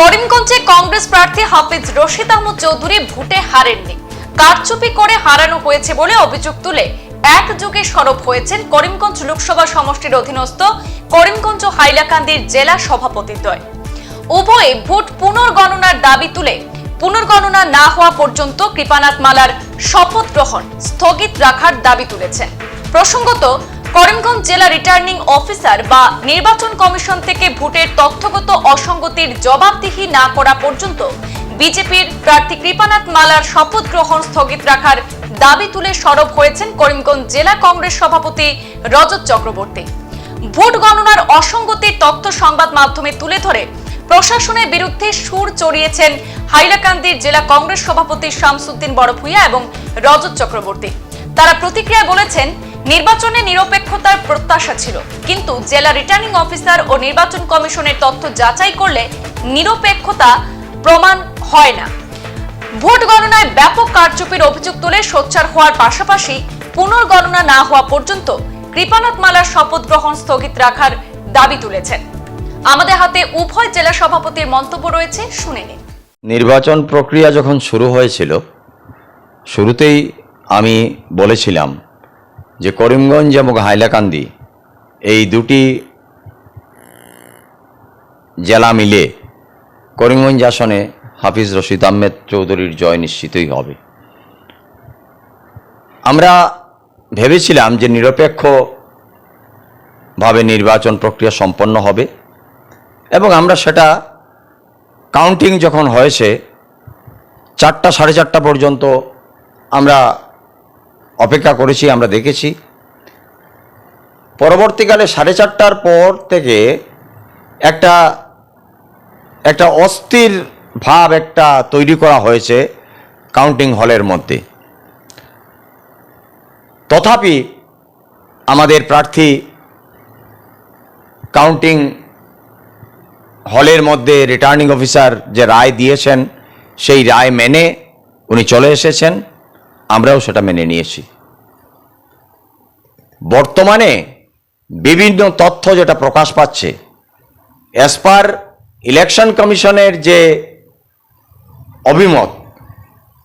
করিমগঞ্জে কংগ্রেস প্রার্থী হাফিজ রশিদ আহমদ চৌধুরী ভোটে হারেননি। কারচুপি করে হারানো হয়েছে বলে অভিযোগ তুলে একযোগে সরব হয়েছেন করিমগঞ্জ লোকসভা সমষ্টির অধীনস্থ করিমগঞ্জ হাইলাকান্দির জেলা সভাপতিদ্বয়। উভয়ে ভোট পুনর্গণনার দাবি তুলে পুনর্গণনা না হওয়া পর্যন্ত কৃপানাথ মালার শপথ গ্রহণ স্থগিত রাখার দাবি তুলেছেন। প্রসঙ্গত করিমগঞ্জ জেলা রিটার্নিং অফিসার বা নির্বাচন কমিশন থেকে ভোটের তথ্যগত অসঙ্গতির জবাবদিহি না করা পর্যন্ত বিজেপির প্রার্থী কৃপানাথ মালার শপথ গ্রহণ স্থগিত রাখার দাবি তুলে সরব হয়েছেন করিমগঞ্জ জেলা কংগ্রেস সভাপতি রজত চক্রবর্তী। ভোট গণনার অসঙ্গতির তথ্য সংবাদ মাধ্যমে তুলে ধরে প্রশাসনের বিরুদ্ধে সুর চড়িয়েছেন হাইলাকান্দির জেলা কংগ্রেস সভাপতি শামসুদ্দিন বড়ভূইয়া এবং রজত চক্রবর্তী। তারা প্রতিক্রিয়া বলেছেন নির্বাচনে নিরপেক্ষতার প্রত্যাশা ছিল। কিন্তু জেলা রিটার্নিং অফিসার ও নির্বাচন কমিশনের তথ্য যাচাই করলে নিরপেক্ষতা প্রমাণ হয় না। ভোট গণনায় ব্যাপক কারচুপির অভিযোগ তুলে সোচ্চার হওয়ার পাশাপাশি পুনর্গণনা না হওয়া পর্যন্ত কৃপানাথ মালার শপথ গ্রহণ স্থগিত রাখার দাবি তুলেছেন। আমাদের হাতে উভয় জেলা সভাপতির মন্তব্য রয়েছে, শুনে নিন। নির্বাচন প্রক্রিয়া যখন শুরু হয়েছিল, শুরুতেই আমি বলেছিলাম যে করিমগঞ্জ এবং হাইলাকান্দি এই দুটি জেলা মিলে করিমগঞ্জ আসনে হাফিজ রশিদ আহমেদ চৌধুরীর জয় নিশ্চিতই হবে। আমরা ভেবেছিলাম যে নিরপেক্ষভাবে নির্বাচন প্রক্রিয়া সম্পন্ন হবে এবং আমরা সেটা কাউন্টিং যখন হয়েছে, চারটা সাড়ে চারটা পর্যন্ত আমরা অপেক্ষা করেছি, আমরা দেখেছি। পরবর্তীকালে সাড়ে চারটার পর থেকে একটা একটা অস্থির ভাব একটা তৈরি করা হয়েছে কাউন্টিং হলের মধ্যে। তথাপি আমাদের প্রার্থী কাউন্টিং হলের মধ্যে রিটার্নিং অফিসার যে রায় দিয়েছেন, সেই রায় মেনে উনি চলে এসেছেন। আমরাও সেটা মেনে নিয়েছি। বর্তমানে বিভিন্ন তথ্য যেটা প্রকাশ পাচ্ছে অ্যাজ পার ইলেকশন কমিশনের যে অভিমত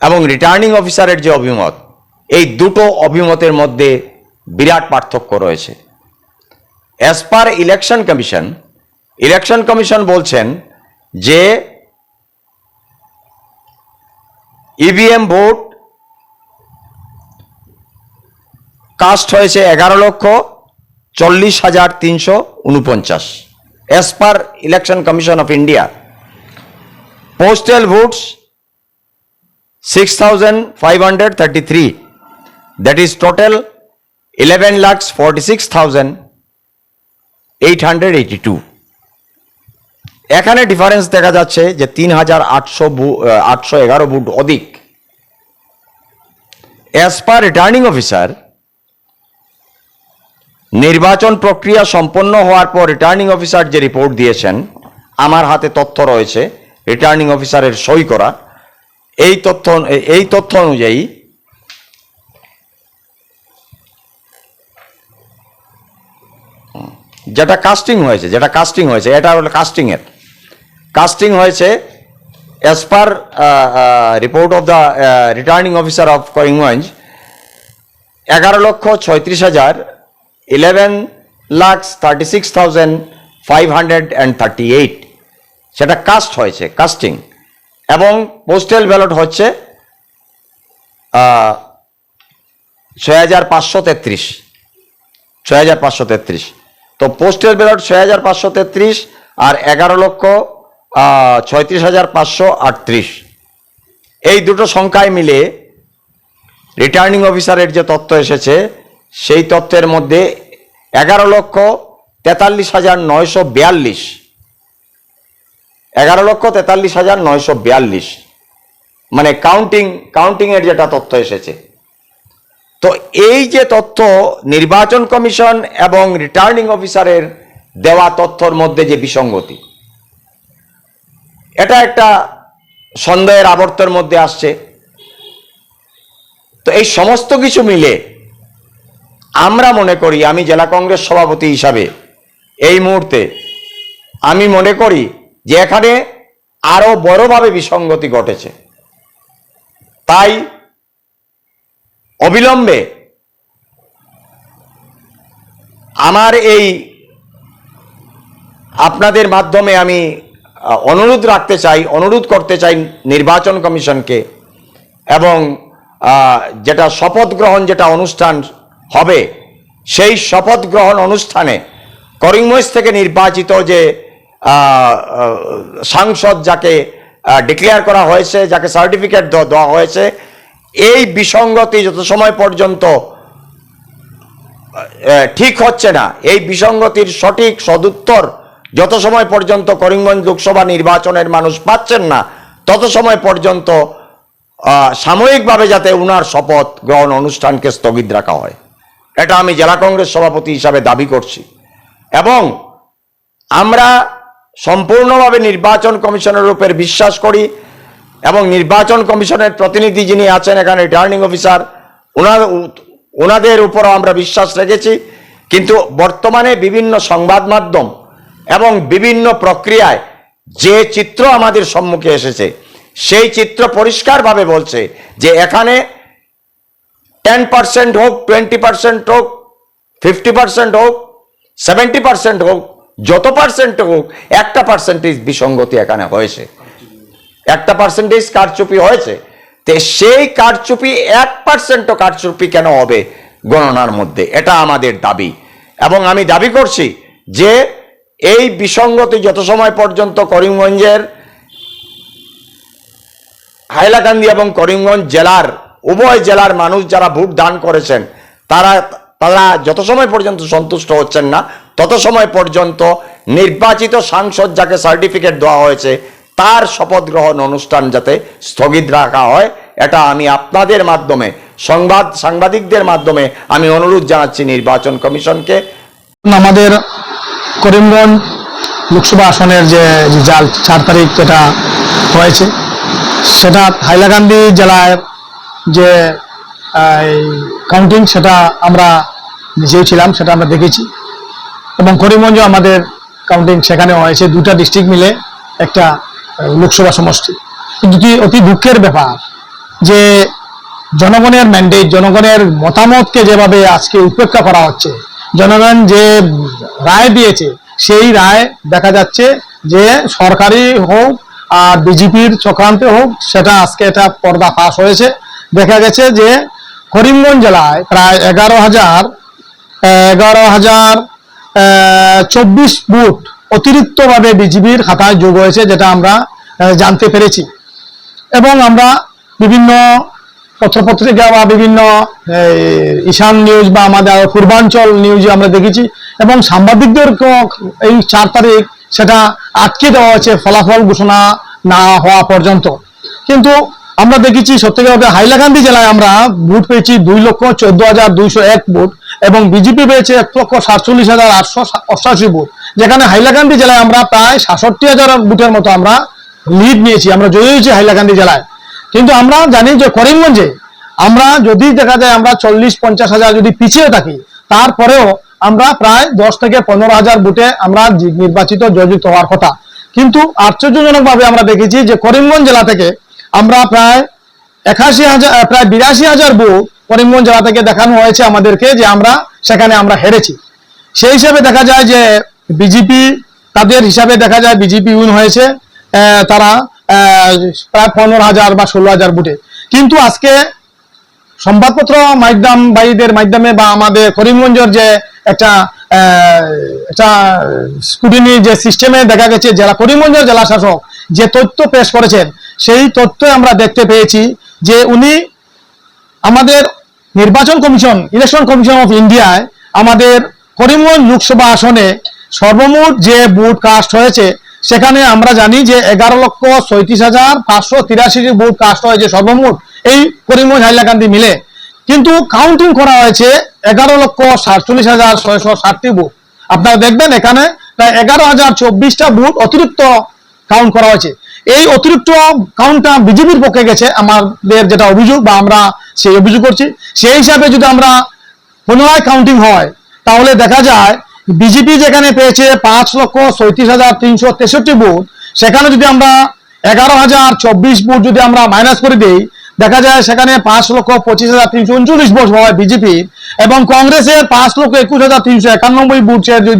এবং রিটার্নিং অফিসারের যে অভিমত, এই দুটো অভিমতের মধ্যে বিরাট পার্থক্য রয়েছে। As per election commission election commission বলছেন যে ইভিএম ভোট কাস্ট হয়েছে এগারো লক্ষ চল্লিশ হাজার তিনশো উনপঞ্চাশ। As per election commission of India eleven lakhs forty six thousand eight hundred eighty two এখানে ডিফারেন্স দেখা যাচ্ছে যে তিন হাজার আটশো আটশো এগারো বুট অধিক। অ্যাজ পার রিটার্নিং অফিসার নির্বাচন প্রক্রিয়া সম্পন্ন হওয়ার পর রিটার্নিং অফিসার যে রিপোর্ট দিয়েছেন, আমার হাতে তথ্য রয়েছে রিটার্নিং অফিসারের সই করা। এই তথ্য এই তথ্য অনুযায়ী যেটা কাস্টিং হয়েছে, যেটা কাস্টিং হয়েছে, এটা হলো কাস্টিংয়ের কাস্টিং হয়েছে as per report of the returning officer of Karimganj এগারো লক্ষ ছয়ত্রিশ হাজার eleven lakhs thirty six thousand five hundred and thirty eight সেটা কাস্ট হয়েছে কাস্টিং এবং পোস্টাল ব্যালট হচ্ছে ছয় হাজার পাঁচশো তেত্রিশ। ছয় হাজার পাঁচশো তেত্রিশ। তো পোস্টাল ব্যালট ছয় হাজার পাঁচশো তেত্রিশ আর এগারো লক্ষ ছয়ত্রিশ হাজার পাঁচশো আটত্রিশ। এই দুটো সংখ্যায় মিলে রিটার্নিং অফিসারের যে তথ্য এসেছে সেই তথ্যের মধ্যে এগারো লক্ষ তেতাল্লিশ হাজার নয়শো বিয়াল্লিশ। এগারো লক্ষ তেতাল্লিশ হাজার নয়শো বিয়াল্লিশ। মানে কাউন্টিং কাউন্টিংয়ের যেটা তথ্য এসেছে। তো এই যে তথ্য নির্বাচন কমিশন এবং রিটার্নিং অফিসারের দেওয়া তথ্যর মধ্যে যে বিসঙ্গতি এটা একটা সন্দেহের আবর্তের মধ্যে আসছে। তো এই সমস্ত কিছু মিলে আমরা মনে করি আমি জেলা কংগ্রেস সভাপতি হিসাবে এই মুহূর্তে আমি মনে করি যে এখানে আরও বড়ভাবে বিসঙ্গতি ঘটেছে। তাই অবিলম্বে আমার এই আপনাদের মাধ্যমে আমি অনুরোধ রাখতে চাই, অনুরোধ করতে চাই নির্বাচন কমিশনকে এবং যেটা শপথ গ্রহণ যেটা অনুষ্ঠান হবে। সেই শপথ গ্রহণ অনুষ্ঠানে করিমগঞ্জ থেকে নির্বাচিত যে সাংসদ যাকে ডিক্লেয়ার করা হয়েছে, যাকে সার্টিফিকেট দেওয়া হয়েছে, এই বিসঙ্গতি যত সময় পর্যন্ত ঠিক হচ্ছে না, এই বিসঙ্গতির সঠিক সদুত্তর যত সময় পর্যন্ত করিমগঞ্জ লোকসভা নির্বাচনের মানুষ পাচ্ছেন না, তত সময় পর্যন্ত সাময়িকভাবে যাতে উনার শপথ গ্রহণ অনুষ্ঠানকে স্থগিত রাখা হয়। এটা আমি জেলা কংগ্রেস সভাপতি হিসাবে দাবি করছি। এবং আমরা সম্পূর্ণভাবে নির্বাচন কমিশনের উপর বিশ্বাস করি এবং নির্বাচন কমিশনের প্রতিনিধি যিনি আছেন এখানে রিটার্নিং অফিসার, ওনার ওনাদের উপরও আমরা বিশ্বাস রেখেছি। কিন্তু বর্তমানে বিভিন্ন সংবাদ মাধ্যম এবং বিভিন্ন প্রক্রিয়ায় যে চিত্র আমাদের সম্মুখে এসেছে, সেই চিত্র পরিষ্কারভাবে বলছে যে এখানে টেন পার্সেন্ট হোক টোয়েন্টি পার্সেন্ট হোক ফিফটি পার্সেন্ট হোক সেভেন্টি পার্সেন্ট হোক, যত পার্সেন্ট হোক, একটা পার্সেন্টেজ বিসঙ্গতি এখানে হয়েছে। একটা পার্সেন্টেজ কারচুপি হয়েছে। তে সেই কারচুপি এক পার্সেন্টও কারচুপি কেন হবে গণনার মধ্যে? এটা আমাদের দাবি। এবং আমি দাবি করছি যে এই বিসঙ্গতি যত সময় পর্যন্ত করিমগঞ্জের হাইলাকান্দি এবং করিমগঞ্জ জেলার উভয় জেলার মানুষ যারা ভোট দান করেছেন, তারা তারা যত সময় পর্যন্ত সন্তুষ্ট হচ্ছেন না, তত সময় পর্যন্ত নির্বাচিত সাংসদ যাকে সার্টিফিকেট দেওয়া হয়েছে, তার শপথ গ্রহণ অনুষ্ঠান যাতে স্থগিত রাখা হয়, এটা আমি আপনাদের মাধ্যমে, সংবাদ, সাংবাদিকদের মাধ্যমে আমি অনুরোধ জানাচ্ছি নির্বাচন কমিশনকে। আমাদের করিমগঞ্জ লোকসভা আসনের যে চার তারিখ যেটা হয়েছে, সেটা হাইলাকান্দি জেলায় যে কাউন্টিং সেটা আমরা নিজেও ছিলাম, সেটা আমরা দেখেছি। এবং করিমগঞ্জও আমাদের কাউন্টিং সেখানে হয়েছে দুটা ডিস্ট্রিক্ট মিলে একটা লোকসভা সমষ্টি। কিন্তু অতি দুঃখের ব্যাপার যে, জনগণের ম্যান্ডেট জনগণের মতামতকে যেভাবে আজকে উপেক্ষা করা হচ্ছে, জনগণ যে রায় দিয়েছে, সেই রায় দেখা যাচ্ছে যে সরকারি হোক আর বিজেপির চক্রান্তে হোক, সেটা আজকে এটা পর্দা ফাঁস হয়েছে। দেখা গেছে যে করিমগঞ্জ জেলায় প্রায় এগারো হাজার এগারো হাজার চব্বিশ বুট অতিরিক্তভাবে বিজিবির খাতায় যোগ হয়েছে যেটা আমরা জানতে পেরেছি। এবং আমরা বিভিন্ন পত্রপত্রিকা বা বিভিন্ন ঈশান নিউজ বা আমাদের পূর্বাঞ্চল নিউজে আমরা দেখেছি এবং সাংবাদিকদের এই চার তারিখ সেটা আটকে দেওয়া হয়েছে, ফলাফল ঘোষণা না হওয়া পর্যন্ত। কিন্তু আমরা দেখেছি সত্যিকার হাইলাকান্দি জেলায় আমরা ভোট পেয়েছি দুই লক্ষ চোদ্দ হাজার দুইশো এক ভোট এবং বিজেপি পেয়েছে এক লক্ষ সাতচল্লিশ হাজার আটশো অষ্টাশি ভোট। যেখানে হাইলাকান্দি জেলায় আমরা প্রায় সাতষট্টি হাজার ভোটের মতো আমরা লিড নিয়েছি, আমরা জয়ী হয়েছি হাইলাকান্দি জেলায়। কিন্তু আমরা জানি যে করিমগঞ্জে আমরা যদি দেখা যায় আমরা চল্লিশ পঞ্চাশ হাজার যদি পিছিয়ে থাকি, তারপরেও আমরা প্রায় দশ থেকে পনেরো হাজার বুথে আমরা নির্বাচিত, জয়যুক্ত হওয়ার কথা। কিন্তু আশ্চর্যজনক ভাবে আমরা দেখেছি যে করিমগঞ্জ জেলা থেকে আমরা প্রায় একাশি হাজার প্রায় বিরাশি হাজার বুথ করিমগঞ্জ জেলা থেকে দেখানো হয়েছে আমাদেরকে যে আমরা সেখানে আমরা হেরেছি। সেই হিসাবে দেখা যায় যে বিজেপি তাদের হিসাবে দেখা যায় বিজেপি উইন হয়েছে তারা প্রায় পনেরো হাজার বা ষোলো হাজার বুটে কিন্তু আজকে সংবাদপত্র মাধ্যম ভাইদের মাধ্যমে বা আমাদের করিমগঞ্জের যে একটা একটা স্কুটিনি যে সিস্টেমে দেখা গেছে, জেলা করিমগঞ্জের জেলা শাসক যে তথ্য পেশ করেছেন সেই তথ্য আমরা দেখতে পেয়েছি যে উনি আমাদের নির্বাচন কমিশন ইলেকশন কমিশন অফ ইন্ডিয়ায় আমাদের করিমগঞ্জ লোকসভা আসনে সর্বমোট যে বুট কাস্ট হয়েছে, সেখানে আমরা জানি যে এগারো লক্ষ ছয়ত্রিশ হাজার পাঁচশো তিরাশি বুট কাস্ট হয়েছে সর্বমোট এই করিমগঞ্জ হাইলাকান্দি মিলে। কিন্তু কাউন্টিং করা হয়েছে এগারো লক্ষ সাতচল্লিশ হাজার ছয়শো ষাটটি বুট আপনারা দেখবেন এখানে প্রায় এগারো হাজার চব্বিশটা বুট অতিরিক্ত কাউন্ট করা হয়েছে। এই অতিরিক্ত কাউন্টটা বিজেপির পক্ষে গেছে, আমাদের যেটা অভিযোগ বা আমরা সেই অভিযোগ করছি। সেই হিসাবে যদি আমরা পুনরায় কাউন্টিং হয়, তাহলে দেখা যায় বিজেপি যেখানে পেয়েছে পাঁচ লক্ষ সৈত্রিশ হাজার তিনশো তেষট্টি ভোট, সেখানে যদি আমরা এগারো হাজার চব্বিশ ভোট যদি আমরা মাইনাস করে দিই দেখা যায় সেখানে পাঁচ লক্ষ পঁচিশ হাজার তিনশো উনচল্লিশ ভোট হয় বিজেপি এবং কংগ্রেসের পাঁচ লক্ষ একুশ হাজার তিনশো একানব্বই বুথ যদি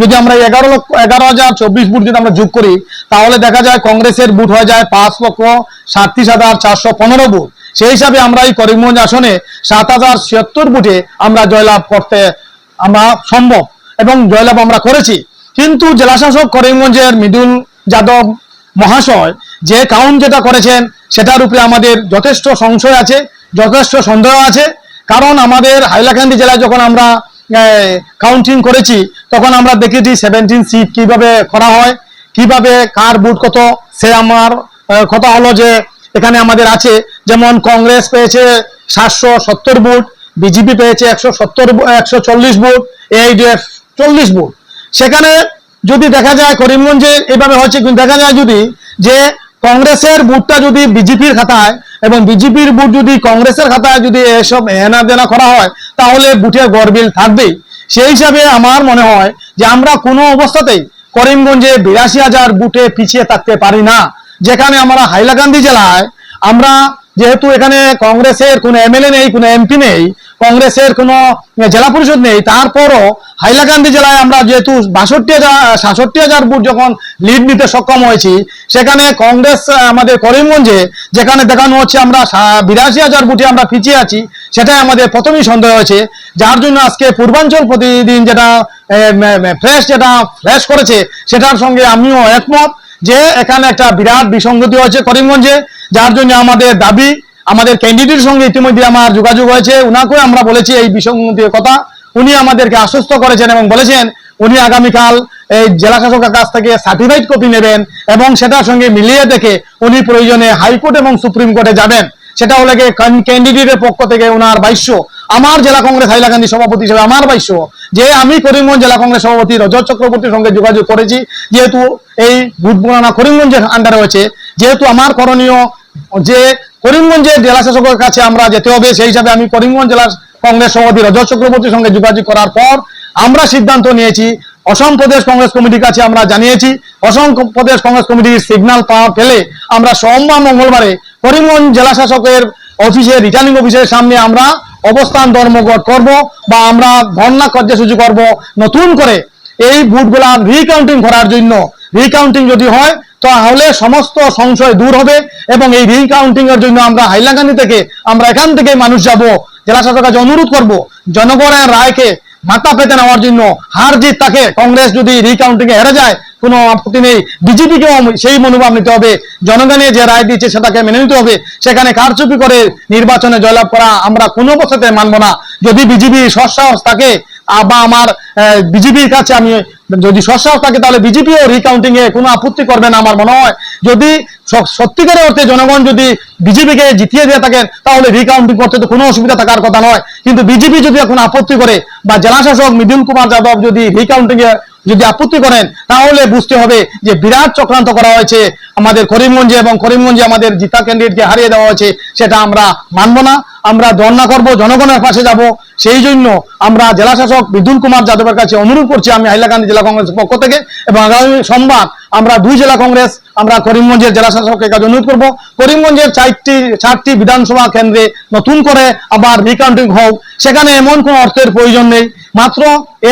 যদি আমরা এগারো লক্ষ, এগারো হাজার চব্বিশ বুথ যদি আমরা যোগ করি, তাহলে দেখা যায় কংগ্রেসের বুথ হয়ে যায় পাঁচ লক্ষ সাতত্রিশ হাজার চারশো পনেরো বুথ সেই হিসাবে আমরা এই করিমগঞ্জ আসনে সাত হাজার ছিয়াত্তর বুথে আমরা জয়লাভ করতে আমরা সম্ভব এবং জয়লাভ আমরা করেছি। কিন্তু জেলাশাসক করিমগঞ্জের মৃদুল যাদব মহাশয় যে কাউন্ট যেটা করেছেন, সেটার উপরে আমাদের যথেষ্ট সংশয় আছে, যথেষ্ট সন্দেহ আছে। কারণ আমাদের হাইলাকান্দি জেলায় যখন আমরা কাউন্টিং করেছি, তখন আমরা দেখেছি সেভেন্টিন সিট কীভাবে করা হয়, কীভাবে কার বুট কত, সে আমার কথা হলো যে এখানে আমাদের আছে, যেমন কংগ্রেস পেয়েছে সাতশো সত্তর বুট, বিজেপি পেয়েছে একশো সত্তর একশো চল্লিশ বুট এআইডিএফ চল্লিশ বুট। সেখানে যদি দেখা যায় করিমগঞ্জে, এভাবে হচ্ছে কিন্তু দেখা যায় যদি যে কংগ্রেসের বুটটা যদি বিজেপির খাতায় এবং বিজেপির বুট যদি কংগ্রেসের খাতায় যদি এসব হেনা দেনা করা হয়, তাহলে বুটের গরবিল থাকবেই। সেই হিসাবে আমার মনে হয় যে আমরা কোনো অবস্থাতেই করিমগঞ্জে বিরাশি হাজার বুটে পিছিয়ে থাকতে পারি না। যেখানে আমরা হাইলাকান্দি জেলায় আমরা যেহেতু এখানে কংগ্রেসের কোনো এমএলএ নেই, কোনো এমপি নেই, কংগ্রেসের কোনো জেলা পরিষদ নেই, তারপরও হাইলাকান্দি জেলায় আমরা যেহেতু বাষট্টি হাজার, সাতষট্টি হাজার বুট যখন লিড নিতে সক্ষম হয়েছি, সেখানে কংগ্রেস, আমাদের করিমগঞ্জে যেখানে দেখানো হচ্ছে আমরা বিরাশি হাজার বুটে আমরা পিছিয়ে আছি, সেটাই আমাদের প্রথমেই সন্দেহ হয়েছে। যার জন্য আজকে পূর্বাঞ্চল প্রতিদিন যেটা ফ্রেশ যেটা ফ্রেশ করেছে, সেটার সঙ্গে আমিও একমত যে এখানে একটা বিরাট বিসঙ্গতি হয়েছে করিমগঞ্জে। যার জন্য আমাদের দাবি, আমাদের ক্যান্ডিডেটের সঙ্গে ইতিমধ্যে আমার যোগাযোগ হয়েছে। উনাকেও আমরা বলেছি এই বিষয় কথা। উনি আমাদেরকে আশ্বস্ত করেছেন এবং বলেছেন, উনি আগামীকাল এই জেলা শাসকের কাছ থেকে সার্টিফাইড কপি নেবেন এবং সেটার সঙ্গে মিলিয়ে দেখে উনি প্রয়োজনে হাইকোর্ট এবং সুপ্রিম কোর্টে যাবেন। সেটা হলে ক্যান্ডিডেটের পক্ষ থেকে ওনার বাইশ্য আমার জেলা কংগ্রেস হাইলাকান্দি সভাপতি হিসেবে আমার বাইশ্য যে আমি করিমগঞ্জ জেলা কংগ্রেস সভাপতি রজত চক্রবর্তীর সঙ্গে যোগাযোগ করেছি, যেহেতু এই ভোট গণনা করিমগঞ্জের আন্ডারে হয়েছে যেহেতু আমার করণীয় যে করিমগঞ্জের জেলা শাসকের কাছে আমরা যেতে হবে, সেই হিসাবে আমি করিমগঞ্জ জেলা কংগ্রেস সভাপতি রজত চক্রবর্তীর সঙ্গে যোগাযোগ করার পর আমরা সিদ্ধান্ত নিয়েছি, অসম প্রদেশ কংগ্রেস কমিটির কাছে আমরা জানিয়েছি, অসম প্রদেশ কংগ্রেস কমিটির সিগন্যাল পাওয়া পেলে আমরা সোমবার মঙ্গলবারে করিমগঞ্জ জেলা শাসকের অফিসে রিটার্নিং অফিসের সামনে আমরা অবস্থান ধর্মঘট করব বা আমরা ধর্ণা কার্যসূচি করব নতুন করে এই ভোটগুলা রিকাউন্টিং করার জন্য। রিকাউন্টিং যদি হয়, তাহলে সমস্ত সংশয় দূর হবে এবং এই রিকাউন্টিং এর জন্য আমরা হাইলাকান্দি থেকে আমরা এখান থেকে মানুষ যাব। জেলা শাসকের কাছে অনুরোধ করব জনগণের রায়কে মাথা পেতে নেওয়ার জন্য হার জিত তাকে কংগ্রেস যদি রিকাউন্টিং এ হেরে যায়, কোনো আপত্তি নেই। বিজেপিকেও সেই মনোভাব নিতে হবে। জনগণে যে রায় দিচ্ছে সেটাকে মেনে নিতে হবে। সেখানে কারচুপি করে নির্বাচনে জয়লাভ করা আমরা কোনো অবস্থাতে মানব না। যদি বিজেপি সৎসাহস থাকে বা আমার বিজেপির কাছে আমি, যদি সৎসাহস থাকে তাহলে বিজেপিও রিকাউন্টিং এ কোনো আপত্তি করবে না আমার মনে হয়। যদি সত্যিকারের অর্থে জনগণ যদি বিজেপিকে জিতিয়ে দিয়ে থাকেন, তাহলে রিকাউন্টিং করতে তো কোনো অসুবিধা থাকার কথা নয়। কিন্তু বিজেপি যদি এখন আপত্তি করে, বা জেলাশাসক মৃদুল কুমার যাদব যদি রিকাউন্টিং এ যদি আপত্তি করেন, তাহলে বুঝতে হবে যে বিরাট চক্রান্ত করা হয়েছে আমাদের করিমগঞ্জে এবং করিমগঞ্জে আমাদের জিতা ক্যান্ডিডেটকে হারিয়ে দেওয়া হয়েছে, সেটা আমরা মানব না। আমরা ধর্ণা করব, জনগণের পাশে যাব। সেই জন্য আমরা জেলা শাসক বিদুল কুমার যাদবের কাছে অনুরোধ করছি, আমি হাইলাকান্দি জেলা কংগ্রেসের পক্ষ থেকে এবং আগামী সোমবার আমরা দুই জেলা কংগ্রেস আমরা করিমগঞ্জের জেলা শাসকের কাছে অনুরোধ করব, করিমগঞ্জের চারটি চারটি বিধানসভা কেন্দ্রে নতুন করে আবার রিকাউন্টিং হোক। সেখানে এমন কোনো অর্থের প্রয়োজন নেই। মাত্র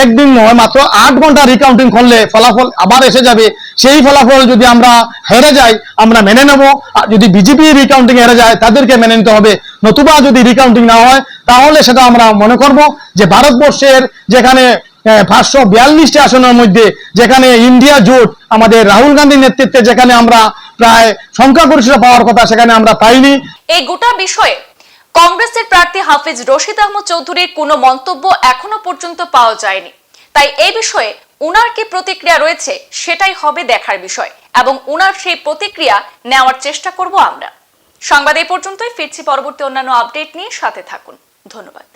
একদিন নয়, মাত্র আট ঘণ্টা রিকাউন্টিং করলে ফলাফল আবার এসে যাবে। সেই ফলাফল যদি আমরা হেরে যাই, আমরা মেনে নেব। আর যদি বিজেপি রিকাউন্টিং হেরে যায়, তাদেরকে মেনে নিতে হবে। নতুবা যদি রিকাউন্টিং না হয়, তাহলে সেটা আমরা মনে করব যে ভারতবর্ষের যেখানে পাঁচশো বিয়াল্লিশটি আসনের মধ্যে যেখানে ইন্ডিয়া জোট আমাদের রাহুল গান্ধীর নেতৃত্বে যেখানে আমরা প্রায় সংখ্যাগরিষ্ঠতা পাওয়ার কথা সেখানে আমরা পাইনি। এই গোটা বিষয়ে কংগ্রেসের প্রার্থী হাফিজ রশিদ আহমদ চৌধুরীর কোনো মন্তব্য এখনও পর্যন্ত পাওয়া যায়নি। তাই এই বিষয়ে উনার কি প্রতিক্রিয়া রয়েছে সেটাই হবে দেখার বিষয় এবং উনার সেই প্রতিক্রিয়া নেওয়ার চেষ্টা করব আমরা। সংবাদ এই পর্যন্তই, ফিরছি পরবর্তী অন্যান্য আপডেট নিয়ে সাথে থাকুন। ধন্যবাদ।